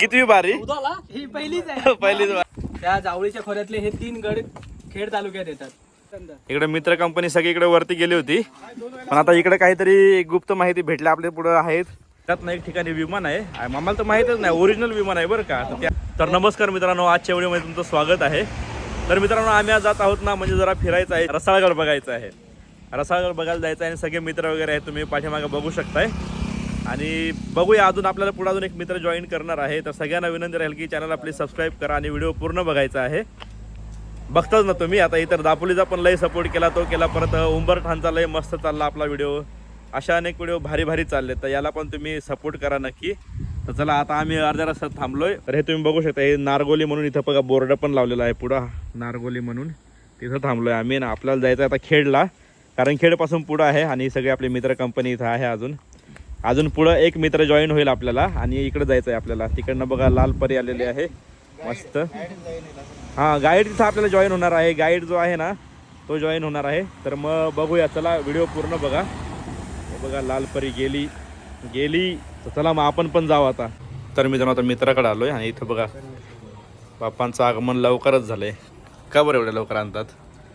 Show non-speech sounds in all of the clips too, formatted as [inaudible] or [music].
कितवी बारी? ही पहिलीच आहे. [laughs] पहिलीच बारी. त्या जावळीच्या खोऱ्यातले हे तीन गड खेड तालुक्यात येतात. इकडे मित्र कंपनी सगळी इकडे वरती गेली होती. पण आता इकडे काहीतरी गुप्त माहिती भेटली आपल्या पुढे आहेत. त्यात एक ठिकाणी विमान आहे. आम्हाला तर माहितच नाही. ओरिजिनल विमान आहे बरं का. तर नमस्कार मित्रांनो आजच्या व्हिडिओमध्ये तुमचं स्वागत आहे. तर मित्रांनो आम्ही आज जात आहोत ना म्हणजे जरा फिरायचं आहे. रसाळगड बघायचं आहे. रसाळगड बघायला जायचं आहे आणि सगळे मित्र वगैरे आहेत तुम्ही पाठीमागे बघू शकताय. आणि बघूया अजून आपल्याला पुढे अजून एक मित्र जॉईन करणार आहे. तर सगळ्यांना विनंती राहील की चॅनल आपली सबस्क्राईब करा आणि व्हिडिओ पूर्ण बघायचा आहे. बघताच ना तुम्ही आता इतर दापोलीचा पण लय सपोर्ट केला तो केला परत उंबरठाणचा लय मस्त चालला आपला व्हिडिओ अशा अनेक व्हिडिओ भारी भारी चालले तर याला पण तुम्ही सपोर्ट करा नक्की. तर चला आता आम्ही अर्ध्या रस्त्यात थांबलोय. तर हे तुम्ही बघू शकता हे नारगोली म्हणून इथं बघा बोर्ड पण लावलेला आहे पुढं. नारगोली म्हणून तिथं थांबलोय आम्ही ना आपल्याला जायचं आहे आता खेडला. कारण खेडपासून पुढं आहे आणि सगळे आपले आपली मित्र कंपनी इथं आहे अजून. अजून पुढं एक मित्र जॉईन होईल आपल्याला. आणि इकडे जायचं आहे आपल्याला. तिकडनं बघा लाल परी आलेली आहे. मस्त. हां गाईड तिथं आपल्याला जॉईन होणार आहे. गाईड जो आहे ना तो जॉईन होणार आहे. तर मग बघूया. चला व्हिडिओ पूर्ण बघा. बघा लाल परी गेली. गेली. तर चला मग आपण पण जाऊ आता. तर मित्रांनो आता मित्राकडे आलोय. आणि इथं बघा बाप्पांचं आगमन लवकरच झालंय. का बरं एवढ्या लवकर आणतात?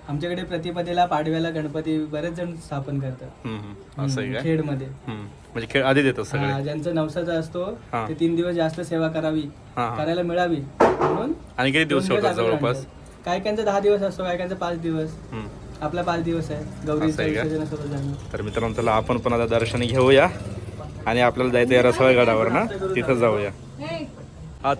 आमच्याकडे प्रतिपदेला पाडव्याला गणपती बरेच जण स्थापन करतात हम्म, हम्म. असं आहे काय खेडमध्ये हम्म. म्हणजे खेळ आधी देतात सगळे ज्यांचं नवसाचा असतो हा. ते तीन दिवस जास्त सेवा करावी हा, हा. करायला मिळावी म्हणून आणि किती दिवस दोन ठेवतात आधी जवळपास आणतात. काही काहींचा दहा दिवस असतो काही काहींचा पाच दिवस हम्म. आपला पाच दिवस आहे असं गौरीच्या आहे का? विसर्जनासोबत जाणं तर मित्रांनो चला आपण पण आता दर्शन घेऊया आणि आपल्याला जायचं आहे रसाळगडावर ना तिथं जाऊया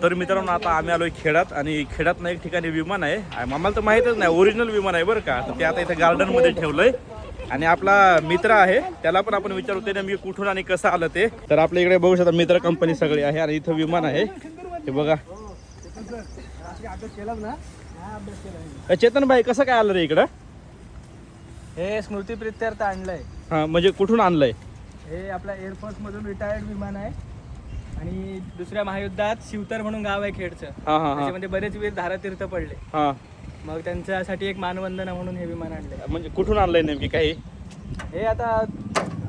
तर मित्रांनो आता आम्ही आलोय खेडात आणि खेडात ना एक ठिकाणी विमान आहे. आम्हाला तर माहीतच नाही ओरिजिनल विमान आहे बरं का. तर ते आता इथं गार्डनमध्ये ठेवलंय. आणि आपला मित्र आहे त्याला पण आपण विचारू ते नेमकी कुठून आणि कसं आलं ते. तर आपल्या इकडे बघू शकता मित्र कंपनी सगळी आहे आणि इथं विमान आहे. हे बघा. चेतन भाई कसं काय आलं रे इकडं? हे स्मृती प्रित्यर्थ आणलंय. हा म्हणजे कुठून आणलंय? हे आपल्या एअरफोर्स मधून रिटायर्ड विमान आहे. आणि दुसऱ्या महायुद्धात शिवतर म्हणून गाव आहे खेडचं. हा हा हा. त्याच्यामध्ये बरेच वीर धारातीर्थ पडले. हा. मग त्यांच्यासाठी एक मानवंदना म्हणून हे विमान आणले म्हणजे कुठून आणलंय नेमकी काही? हे आता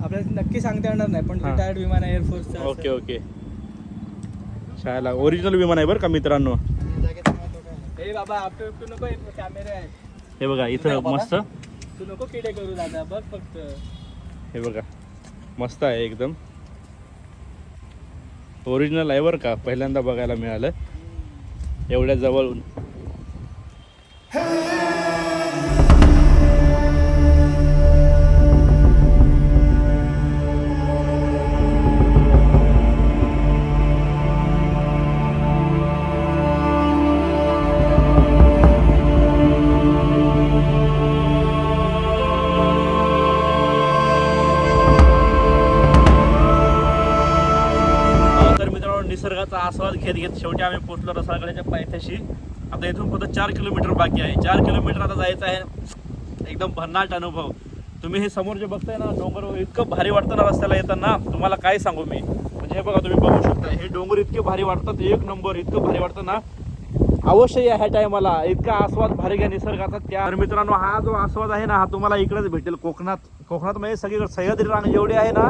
आपल्याला नक्की सांगता येणार नाही पण हा. रिटायर्ड विमान आहे एअरफोर्सचं ओके ओके. शाळेला ओरिजिनल विमान आहे बरं का मित्रांनो? हे बाबा आपटू उपटू नको कॅमेरे आहे हे बघा इथं मस्त. तू नको किडे करू दादा बघ फक्त. हे बघा मस्त आहे एकदम. ओरिजिनल आहे बरं का पहिल्यांदा बघायला मिळालं. एवढ्या जवळून घेत घेत शेवटी आम्ही पोहोचलो रसाळगडाच्या पायथ्याशी. आता इथून फक्त चार किलोमीटर बाकी आहे. चार किलोमीटर आता जायचं आहे. एकदम भन्नाट अनुभव. तुम्ही हे समोर जे बघताय ना डोंगर इतकं भारी वाटतं ना रस्त्याला येताना. तुम्हाला काय सांगू मी? म्हणजे हे बघा तुम्ही बघू शकता हे डोंगर इतके भारी वाटतात. एक नंबर इतकं भारी वाटतं ना. अवश्य या ह्या टायमाला. इतका आस्वाद भारी घ्या निसर्गाचा. त्या तर मित्रांनो हा जो आस्वाद आहे ना हा तुम्हाला इकडेच भेटेल. कोकणात कोकणात म्हणजे सगळीकडे सह्याद्री रांग जेवढी आहे ना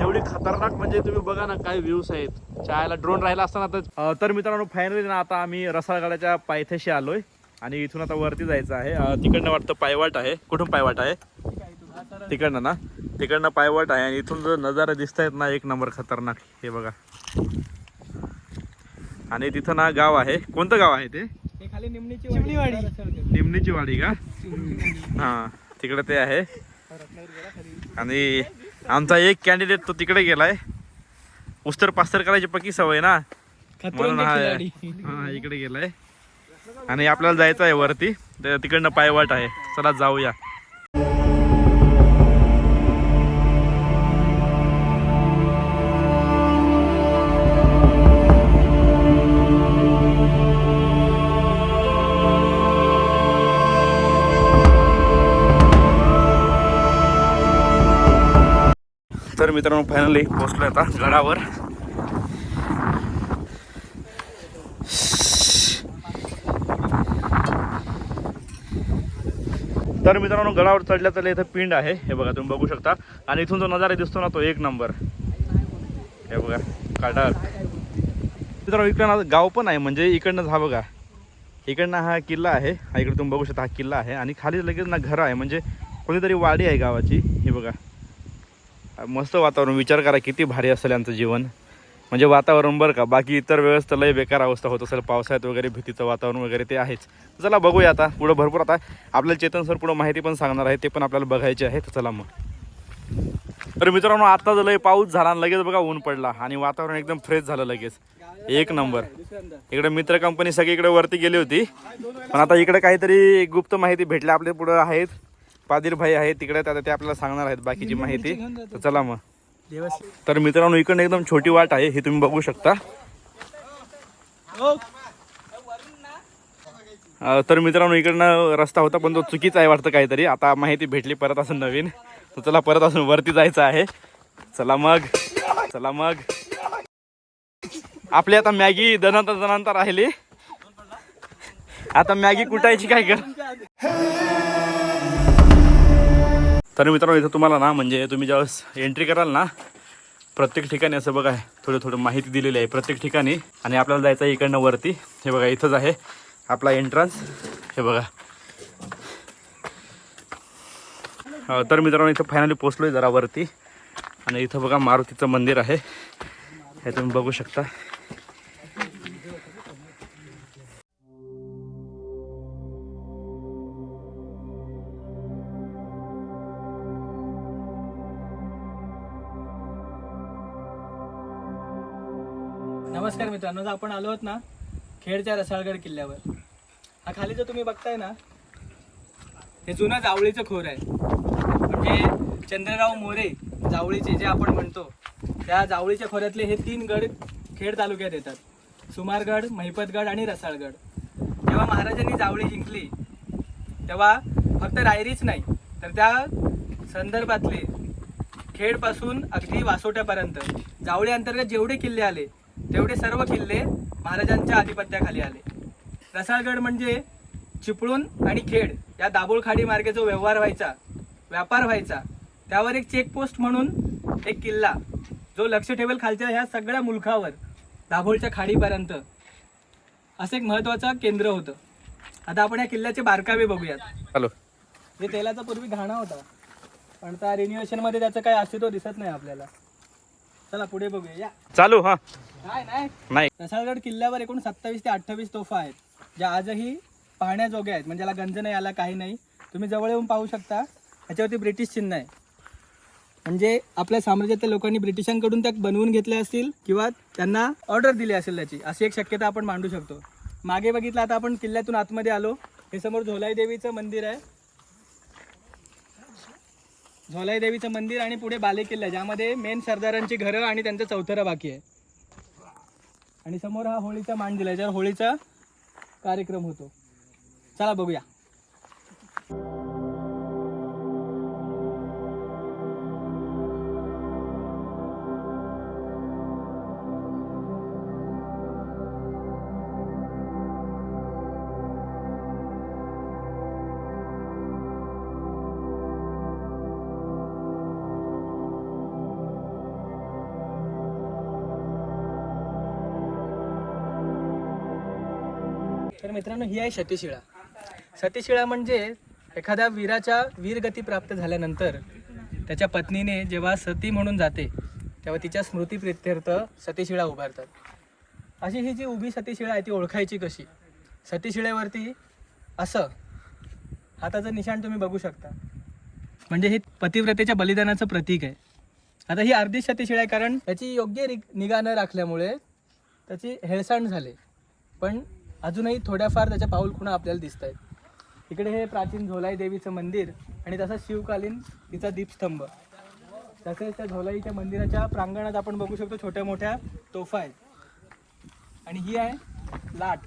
तेवढी खतरनाक म्हणजे तुम्ही बघा ना काय व्ह्यूज आहेत. चायला ड्रोन राहिला असताना तर तर मित्रांनो फायनली ना आता आम्ही रसाळगडाच्या पायथ्याशी आलोय. आणि इथून आता वरती जायचं आहे. तिकडनं वाटतं पायवाट आहे. कुठून पायवाट आहे? तिकडनं ना? तिकडनं पायवाट आहे. आणि इथून जो नजारा दिसत आहेत ना एक नंबर खतरनाक. हे बघा. आणि तिथं ना गाव आहे. कोणतं गाव आहे ते? हे खाली निमणीची वाडी. का? हा तिकडे ते आहे. आणि आमचा एक कॅन्डिडेट तो तिकडे गेलाय. उस्तर पास्तर करायची पक्की सवय ना. म्हणून हा हा इकडे गेलाय. आणि आपल्याला जायचं आहे वरती. तर तिकडनं पायवाट आहे. चला जाऊया. मित्रांनो फायनली पोहोचलोय आता गडावर. तर मित्रांनो गडावर चढल्या तर इथं पिंड आहे. हे बघा तुम्ही बघू शकता. आणि इथून जो नजारा दिसतो ना तो एक नंबर. हे बघा कडक मित्रांनो इकडं गाव पण आहे म्हणजे इकडनं हा बघा. इकडनं हा किल्ला आहे. हा इकडे तुम्ही बघू शकता हा किल्ला आहे. आणि खाली लगेच ना घर आहे म्हणजे कोणीतरी वाडी आहे गावाची. हे बघा. मस्त वातावरण विचार करा किती भारी असेल यांचं जीवन. म्हणजे वातावरण बरं का बाकी इतर वेळेस तर लय बेकार अवस्था होत असेल पावसाळ्यात वगैरे भीतीचं वातावरण वगैरे ते आहेच. चला बघूया आता पुढं भरपूर आता आपल्याला चेतन सर पुढं माहिती पण सांगणार आहे ते पण आपल्याला बघायचे आहे तर चला मग. तर मित्रांनो आता लय पाऊस झाला आणि लगेच बघा ऊन पडला आणि वातावरण एकदम फ्रेश झालं लगेच. एक नंबर. इकडे मित्र कंपनी सगळी इकडे वरती गेली होती. पण आता इकडे काहीतरी गुप्त माहिती भेटली आपल्या पुढं आहेत. पादीर भाई आहेत तिकडे आता ते आपल्याला सांगणार आहेत बाकीची माहिती. तर चला मग. तर मित्रांनो इकडे एकदम छोटी वाट आहे हे तुम्ही बघू शकता. तर मित्रांनो इकडनं रस्ता होता पण तो चुकीचा आहे वाटतं काहीतरी. आता माहिती भेटली परत असं नवीन. तर चला परत असून वरती जायचं आहे. चला मग. चला मग. आपली आता मॅगी दनांतर दनांतर राहिली. आता मॅगी कुटायची काय कर तर मित्रांनो इथं तुम्हाला ना म्हणजे तुम्ही ज्यावेळेस एंट्री कराल ना प्रत्येक ठिकाणी असं बघा थोडं थोडं माहिती दिलेली आहे प्रत्येक ठिकाणी. आणि आपल्याला जायचं आहे इकडनं वरती. हे बघा इथंच आहे आपला एंट्रन्स हे बघा. तर मित्रांनो इथं फायनली पोचलो आहे जरा वरती. आणि इथं बघा मारुतीचं मंदिर आहे. हे तुम्ही बघू शकता. आपण आलो आहोत ना खेडच्या रसाळगड किल्ल्यावर. हा खाली जो तुम्ही बघताय ना हे जुनं जावळीचं खोर आहे. म्हणजे चंद्रराव मोरे जावळीचे जे आपण म्हणतो त्या जावळीच्या खोऱ्यातले हे तीन गड खेड तालुक्यात येतात. सुमारगड महिपतगड आणि रसाळगड. जेव्हा महाराजांनी जावळी जिंकली तेव्हा फक्त रायरीच नाही तर त्या संदर्भातले खेडपासून अगदी वासोट्यापर्यंत जावळी अंतर्गत जेवढे किल्ले आले तेवढे सर्व किल्ले महाराजांच्या आधिपत्याखाली आले. रसाळगड म्हणजे चिपळूण आणि खेड या दाभोळ खाडी मार्गे जो व्यवहार व्हायचा व्यापार व्हायचा त्यावर एक चेकपोस्ट म्हणून एक किल्ला जो लक्ष ठेवेल खालच्या ह्या सगळ्या मुलखावर दाभोळच्या खाडीपर्यंत. असं एक महत्त्वाचं केंद्र होतं. आता आपण या किल्ल्याचे बारकावे बघूयात. हॅलो. जे तेलाचा पूर्वी घाणा होता. पण त्या रिन्युएशनमध्ये त्याचं काही अस्तित्व दिसत नाही आपल्याला. चला पुढे बघूया. या. चालू हां. नाही नाही? नाही. रसाळगड किल्ल्यावर एकूण सत्तावीस ते अठ्ठावीस तोफा आहेत ज्या आजही पाहण्याजोग्या आहेत. म्हणजे याला गंज नाही आला काही नाही. तुम्ही जवळ येऊन पाहू शकता. ह्याच्यावरती ब्रिटिश चिन्ह आहे. म्हणजे आपल्या साम्राज्यातल्या लोकांनी ब्रिटिशांकडून त्या बनवून घेतल्या असतील किंवा त्यांना ऑर्डर दिली असेल त्याची. अशी एक शक्यता आपण मांडू शकतो. मागे बघितलं आता आपण किल्ल्यातून आतमध्ये आलो. हे समोर झोलाई देवीचं मंदिर आहे. झोलाई देवीचं मंदिर आणि पुढे बाले किल्ला ज्यामध्ये मेन सरदारांची घरं आणि त्यांचं चौथरं बाकी आहे. आणि समोर हा होळीचा मान दिला ज्यावर होळीचा कार्यक्रम होतो. चला बघूया. तर मित्रांनो ही आहे सतीशिळा सतीशिळा म्हणजे एखाद्या वीराच्या वीरगती प्राप्त झाल्यानंतर त्याच्या पत्नीने जेव्हा सती म्हणून जाते तेव्हा तिच्या स्मृतीप्रित्यर्थ सतीशिळा उभारतात. अशी ही जी उभी सतीशिळा आहे ती ओळखायची कशी? सतीशिळेवरती असं हाताचं निशाण तुम्ही बघू शकता. म्हणजे हे पतिव्रतेच्या बलिदानाचं प्रतीक आहे. आता ही अर्धी सतीशिळा आहे कारण त्याची योग्य निगा न राखल्यामुळे त्याची हेळसांड झाली. पण अजूनही थोड्याफार त्याच्या पाऊलखुणा आपल्याला दिसत आहेत इकडे हे प्राचीन झोलाई देवीचं मंदिर आणि तसंच शिवकालीन तिचा दीपस्तंभ. तसेच त्या झोलाईच्या मंदिराच्या प्रांगणात आपण बघू शकतो छोट्या मोठ्या तोफा आहेत. आणि ही आहे लाट.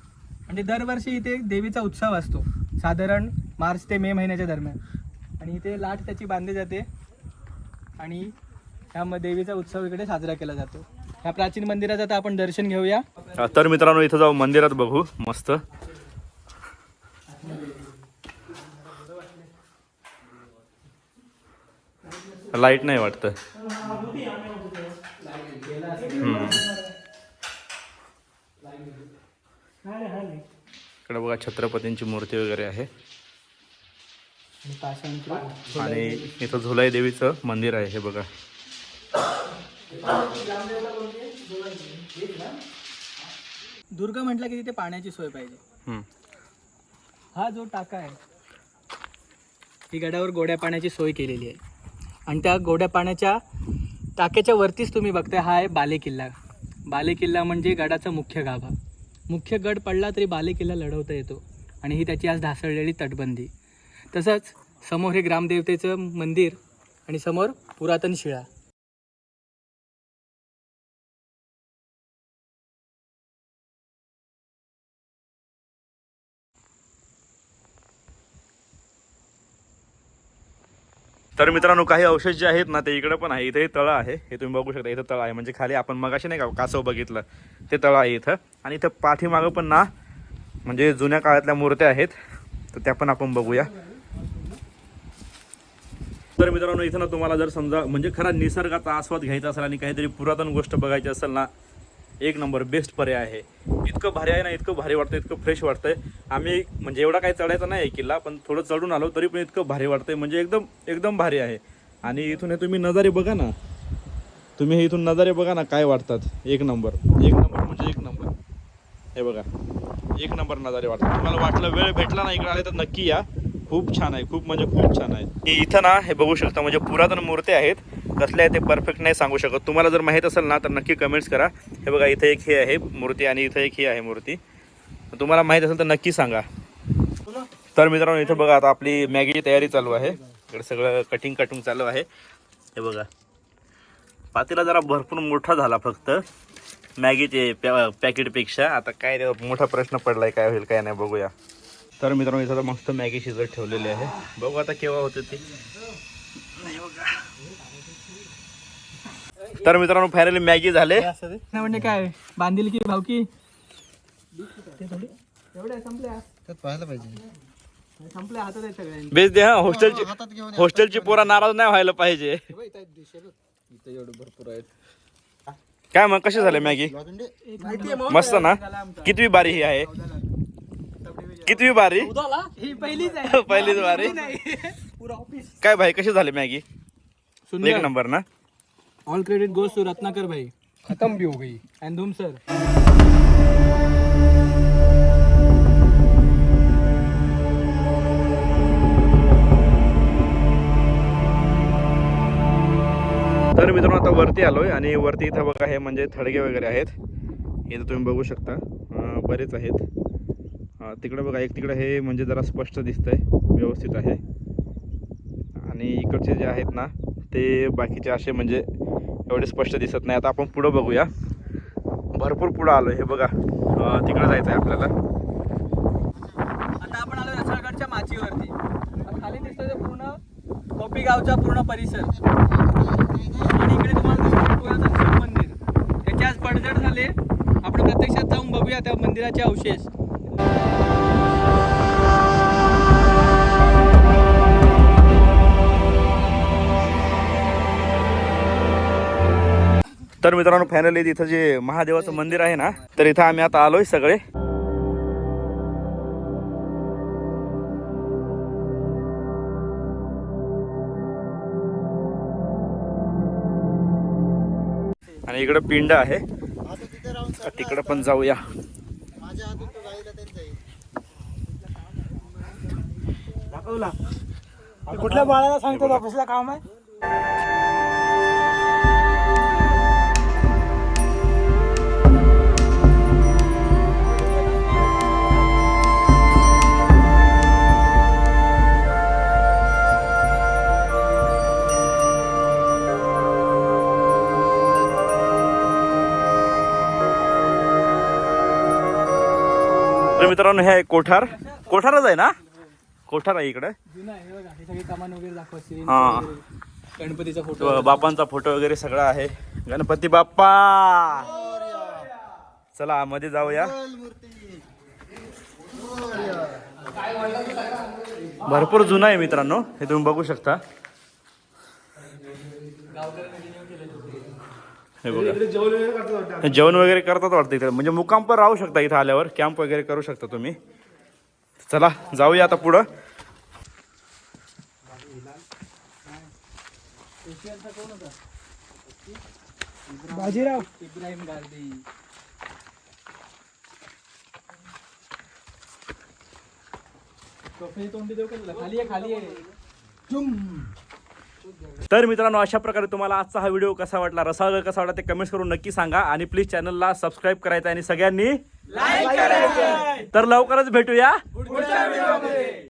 म्हणजे दरवर्षी इथे देवीचा उत्सव असतो. साधारण मार्च ते मे महिन्याच्या दरम्यान. आणि इथे लाट त्याची बांधली जाते. आणि ह्या देवीचा उत्सव इकडे साजरा केला जातो. ह्या प्राचीन मंदिराचं आता आपण दर्शन घेऊया. तर मित्रांनो इथं जाऊ मंदिरात बघू. मस्त. लाइट नाही वाटतं. इकडे बघा छत्रपतींची मूर्ती वगैरे आहे. आणि इथं झुलाई देवीचं मंदिर आहे हे बघा. दुर्ग म्हटलं की तिथे पाण्याची सोय पाहिजे. हा जो टाका आहे ही गडावर गोड्या पाण्याची सोय केलेली आहे. आणि त्या गोड्या पाण्याच्या टाक्याच्या वरतीच तुम्ही बघताय हा आहे बाले किल्ला बाले किल्ला म्हणजे गडाचा मुख्य गाभा. मुख्य गड पडला तरी बाले किल्ला लढवता येतो आणि ही त्याची आज ढासळलेली तटबंदी. तसंच समोर हे ग्रामदेवतेचं मंदिर आणि समोर पुरातन शिळा. तर मित्रांनो काही अवशेष जे आहेत ना ते इकडे पण आहे. इथे तळं आहे. हे तुम्ही बघू शकता इथं तळं आहे. म्हणजे खाली आपण मगाशी नाही का कासव बघितलं ते तळं आहे इथं. आणि इथं पाठीमागं पण ना म्हणजे जुन्या काळातल्या मूर्त्या आहेत. तर त्या पण आपण बघूया. तर मित्रांनो इथं ना तुम्हाला जर समजा म्हणजे खरा निसर्गाचा आस्वाद घ्यायचा असेल आणि काहीतरी पुरातन गोष्ट बघायची असेल ना एक नंबर बेस्ट पर्याय आहे. इतकं भारी आहे ना इतकं भारी वाटतं इतकं फ्रेश वाटतंय. आम्ही म्हणजे एवढा काही चढायचा नाही आहे किल्ला पण थोडं चढून आलो तरी पण इतकं भारी वाटतंय. म्हणजे एकदम एकदम भारी आहे. आणि इथून हे तुम्ही नजारे बघा ना. तुम्ही हे इथून नजारे बघा ना काय वाटतात. एक नंबर एक नंबर म्हणजे एक नंबर. हे बघा एक नंबर नजारे वाटतात. तुम्हाला वाटलं वेळ भेटला ना इकडे आले तर नक्की या. खूप छान आहे खूप म्हणजे खूप छान आहे. हे इथं ना हे बघू शकता म्हणजे पुरातन मूर्ती आहेत. कसल्या आहे ते परफेक्ट नाही सांगू शकत. तुम्हाला जर माहीत असेल ना तर नक्की कमेंट्स करा. हे बघा इथं एक हे आहे मूर्ती आणि इथं एक ही आहे मूर्ती. तुम्हाला माहीत असेल तर नक्की सांगा. तर मित्रांनो इथं बघा आता आपली मॅगीची तयारी चालू आहे. इकडे सगळं कटिंग कटिंग चालू आहे. हे बघा. पातेला जरा भरपूर मोठा झाला फक्त. मॅगीचे पॅ पॅकेटपेक्षा. आता काय मोठा प्रश्न पडला आहे काय होईल काय नाही बघूया. तर मित्रांनो इथं मस्त मॅगी शिजत ठेवलेली आहे. बघू आता केव्हा होते ती. तर मित्रांनो फायनली मॅगी झाले. म्हणजे काय? बांधील की भावकी ते थोडी. एवढ्या संपल्या त्यात पाहायला पाहिजे. बेस दे हा हॉस्टेलची हॉस्टेलची पोरा नाराज नाही व्हायला पाहिजे. भरपूर आहेत. काय मग कशी झाले मॅगी? मस्त ना? कितवी बारी ही आहे? कितवी बारी? ही पहिलीच आहे. [laughs] पहिलीच बारी. पुरा ऑफिस काय भाई कशी झाली मॅगी? एक सुंदर नंबर ना? All credit goes to Ratnakar भाई. खत्म भी हो गई. एंड धूम सर तर मित्रांनो आता वरती आलोय आणि वरती इथं बघा हे म्हणजे थडगे वगैरे आहेत. इथं तुम्ही बघू शकता. बरेच आहेत. तिकडं बघा एक तिकडं हे म्हणजे जरा स्पष्ट दिसतंय व्यवस्थित आहे. आणि इकडचे जे आहेत ना ते बाकीचे असे म्हणजे एवढे स्पष्ट दिसत नाही. आता आपण पुढं बघूया. भरपूर पुढं आलो हे बघा. तिकडं जायचं आहे आपल्याला. आता आपण आलो रसाळगडच्या माचीवरती. खाली दिसतोय पूर्ण कोपी गावचा पूर्ण परिसर. आणि इकडे तुम्हाला मंदिर. त्याचे आज पडझड झाले. आपण प्रत्यक्षात जाऊन बघूया त्या मंदिराचे अवशेष. तर मित्रांनो फायनली तिथं जे महादेवाचं मंदिर आहे ना तर इथं आम्ही आता आलोय सगळे. आणि इकडं पिंड आहे. तिकडं पण जाऊया. कुठल्या बाळाला सांगतो ऑफिसला काम आहे? मित्रांनो हे कोठार. कोठारच आहे ना? कोठार आहे इकडं. हे. गणपतीचा फोटो बापांचा फोटो वगैरे सगळा आहे. गणपती बाप्पा! चला मध्ये जाऊया. भरपूर जुना आहे मित्रांनो हे तुम्ही बघू शकता. हे बघा. जेवण वगैरे करतात वाटतं इथे म्हणजे मुक्काम पण राहू शकता इथं आल्यावर. कॅम्प वगैरे करू शकता तुम्ही. चला जाऊया आता पुढं. बाजीराव. इब्राहिम गांधी. तोंडी देऊ का खाली आहे खाली आहे तर मित्रांनो अशा प्रकारे तुम्हाला आजचा हा व्हिडिओ कसा वाटला रसाळ कसा वाटला ते कमेंट्स करून नक्की सांगा आणि प्लीज चॅनलला सबस्क्राईब करायचं आणि सगळ्यांनी तर लवकरच भेटूया.